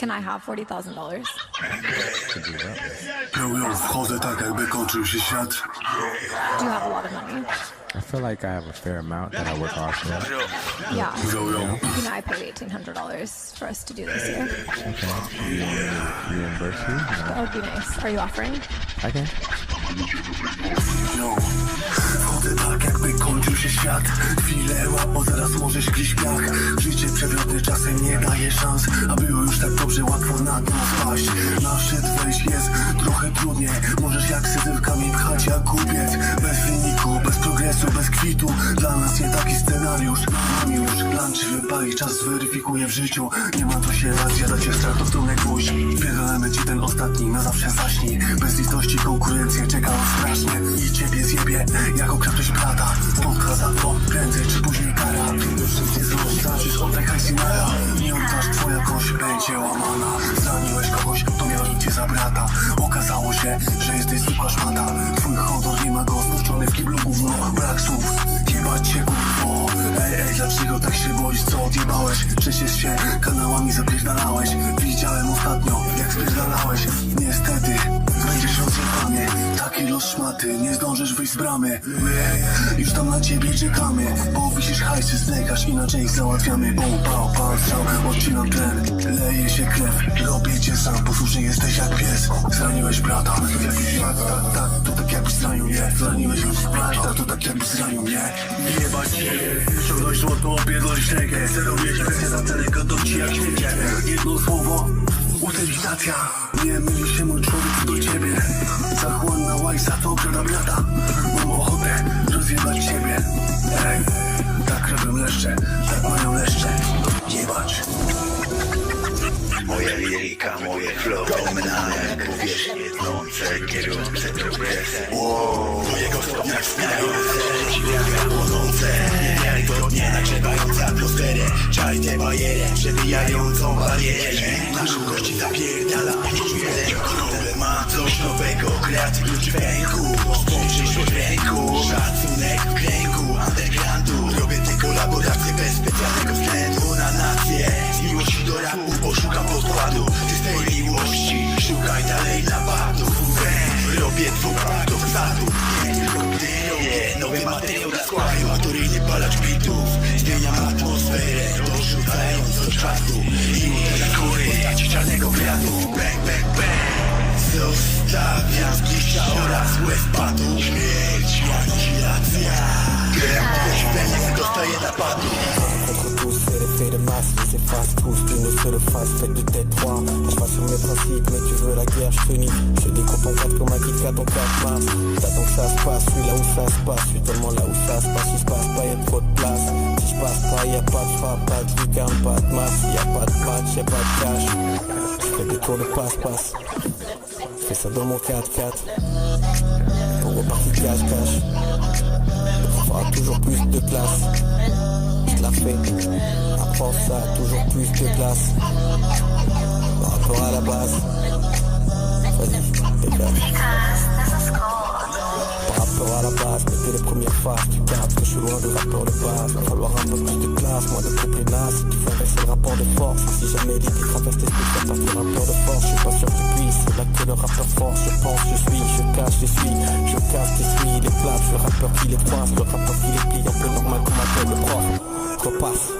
Can I have $40,000? Yo, yo, wchodzę tak jakby kończył się świat Do you have a lot of money? I feel like I have a fair amount that I work hard for. Yeah. Yo, yo, You know, I paid $1,800 for us to do this here. Okay. You want me to reimburse you? No. That would be nice. Are you offering? I can. yo Wchodzę tak jakby kończył się świat Chwilę łap, zaraz możesz gdzieś piach Życie przewrotne czasem nie daje szans A było już tak dobrze, łatwo na dno spaść Na szczyt wejść jest trochę trudniej Możesz jak syzyfkami pchać jak kupiec Wyniku, bez kwitu. Dla nas nie taki scenariusz. Mam już lunch wypali, czas zweryfikuję w życiu. Nie ma to się raz, zjada cię strach to w stronę gwóźdź Pierdolemy ci ten ostatni, na zawsze zaśnij. Bez litości konkurencja czeka strasznie. I ciebie zjebie, jako kradłeś brata. Spotka za to, prędzej czy później kara. Już nic nie zostawisz, oddaj hajs i nara Nie oddasz, twoja kość będzie łamana. Zraniłeś kogoś, to miał cię za brata. Okazało się, zwykła szmata Twój honor nie ma go. Spuszczony w kiblu gówno. Brak słów, jebać cię kurwo. Ej, ej, dlaczego tak się boisz, co odjebałeś? Przecież się kanałami zapierdalałeś. Widziałem ostatnio, jak spierdalałeś. Niestety, będziesz rozjebany Taki los szmaty, nie zdążysz wyjść z bramy. Już tam na ciebie czekamy Bo wisisz hajsy, znekasz, inaczej załatwiamy. Bum, pał, pał, strzał, odcinam tlen. Leje się krew, robię cię sam Posłuszny jesteś jak pies. Zraniłeś brata, Tak, tak, to tak jakbyś zranił mnie. Zraniłeś brata, to tak jakbyś zranił mnie. Jebać cię, ciągnąć złoto, opierdolić rękę. Zero mieć presję za daleko do ci jak śmiecie Jedno słowo, utylizacja Nie myli się mój człowiek do ciebie. Zachłanna łajsa, to ograda brata Mam ochotę rozjebać ciebie. Ej, tak robią leszcze, tak mają leszcze. Jebać. Moja liryka, moje flow Fenomenalne powierzchnie tnące Kierujące progresem wow. Mojego stopnia wspierające Dźwięka płonące. Niewiarygodnie nagrzewające atmosferę Tę barierę. Przebijającą barierę Naszą kości zapierdala Jeden problem ma coś nowego Kreatywność w ręku. Przyszłość w ręku Szacunek w kręgu Undergroundu. Robię te kolaboracje bez specjalnego względu na nację. Z miłości do rapu poszukam podkładu. Czystej miłości Szukaj dalej napadów Robię dwóch faktów wsadu Nie tylko gdy robię nowy materiał dla składu. Palacz bitów Zmieniam atmosferę Czasu I w postaci czarnego gradu Bang, bang, bang Zostawiam zgliszcza oraz łez padu Śmierć, anihilacja mnie dostaje napadu masse, ils s'effacent tous, tous nos seuls faces, faites de tête trois. Je passe sur mes principes, mais tu veux la guerre, je te nie. Je découpe en quatre comme un Kit Kat en quatre masses. T'attends que ça se passe, suis là où ça se passe, suis tellement là où ça se passe, il se passe pas, y'a trop de place. Pas, y'a pas de frappe, pas de lucarne, pas de masse, y'a pas de match, y'a pas de cash. Je fais des tours de passe-passe, je fais ça dans mon 4x4. On repartit cash-cash, on fera toujours plus de place. Je la fais. Apprends ça, toujours plus de classe. Par rapport à la base. Phases. Tu captes que je suis loin de rapport de base. Va falloir un peu plus de classe, moins de. Si tu fais inverser le rapport de force. Si jamais l'idée traverse tes spéciales par tes rappeurs de force, je suis pas sûr que tu puisses. C'est là que le rappeur force. Je pense, je suis, je cache, je suis. Je casse, t'essuie les plaques. Le rappeur qui les croise, le rappeur qui les plie. Un peu normal comme un tel le prof. Repasse.